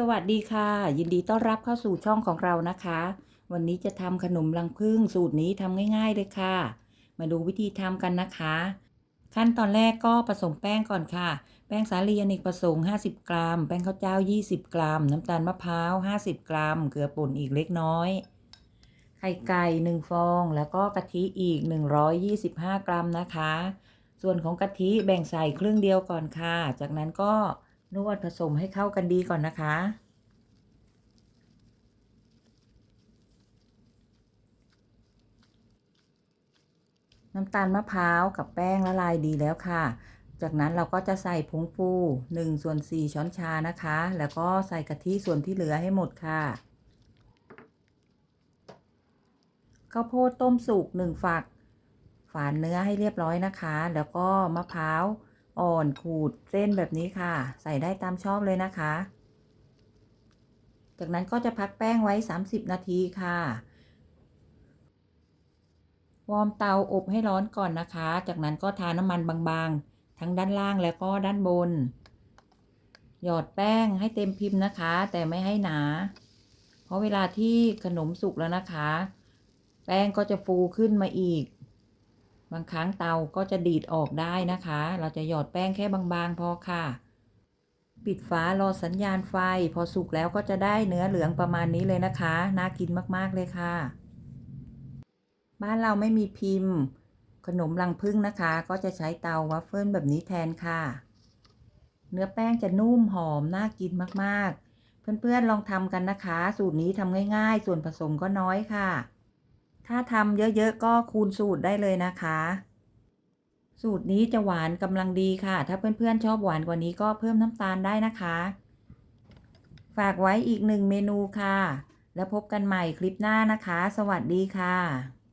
สวัสดีค่ะ ยินดีต้อนรับเข้าสู่ช่องของเรานะคะ วันนี้จะทำขนมรังผึ้งสูตรนี้ทำง่าย ๆ เลยค่ะ มาดูวิธีทำกันนะคะ ขั้นตอนแรกก็ผสมแป้งก่อนค่ะ แป้งสาลีอเนกประสงค์ 50 กรัม แป้งข้าวเจ้า 20 กรัม น้ำตาลมะพร้าว 50 กรัม เกลือป่นอีกเล็กน้อย ไข่ไก่1ฟอง แล้วก็กะทิอีก 125 กรัมนะคะ ส่วนของกะทิแบ่งใส่ครึ่งเดียวก่อนค่ะ จากนั้นก็ นวดผสมให้เข้ากันดีก่อนนะคะ น้ำตาลมะพร้าวกับแป้งละลายดีแล้วค่ะ จากนั้นเราก็จะใส่ผงฟู1ส่วน4ช้อนชานะคะ แล้วก็ใส่กะทิส่วนที่เหลือให้หมดค่ะข้าวโพดต้มสุก1ฝัก ฝานเนื้อให้เรียบร้อยนะคะ แล้วก็มะพร้าว อ่อนขูดเส้นแบบนี้ค่ะ ใส่ได้ตามชอบเลยนะคะ จากนั้นก็จะพักแป้งไว้ 30 นาทีค่ะ วอร์มเตาอบให้ร้อนก่อนนะคะ จากนั้นก็ทาน้ำมันบางๆ ทั้งด้านล่างแล้วก็ด้านบน หยอดแป้งให้เต็มพิมพ์นะคะ แต่ไม่ให้หนา เพราะเวลาที่ขนมสุกแล้วนะคะ แป้งก็จะฟูขึ้นมาอีก บางครั้งเตาก็จะดีดออกได้นะคะ เราจะหยอดแป้งแค่บางๆพอค่ะ ปิดฝารอสัญญาณไฟ พอสุกแล้วก็จะได้เนื้อเหลืองประมาณนี้เลยนะคะ น่ากินมากๆเลยค่ะ บ้านเราไม่มีพิมพ์ ขนมรังผึ้งนะคะ ก็จะใช้เตาวัฟเฟิลแบบนี้แทนค่ะ เนื้อแป้งจะนุ่มหอมน่ากินมากๆ เพื่อนๆลองทำกันนะคะ สูตรนี้ทำง่าย ๆ ส่วนผสมก็น้อยค่ะ ถ้าทำเยอะๆก็คูณสูตรได้เลยนะคะ สูตรนี้จะหวานกำลังดีค่ะ ถ้าเพื่อนๆชอบหวานกว่านี้ก็เพิ่มน้ำตาลได้นะคะ ฝากไว้อีกหนึ่งเมนูค่ะ แล้วพบกันใหม่คลิปหน้านะคะ สวัสดีค่ะ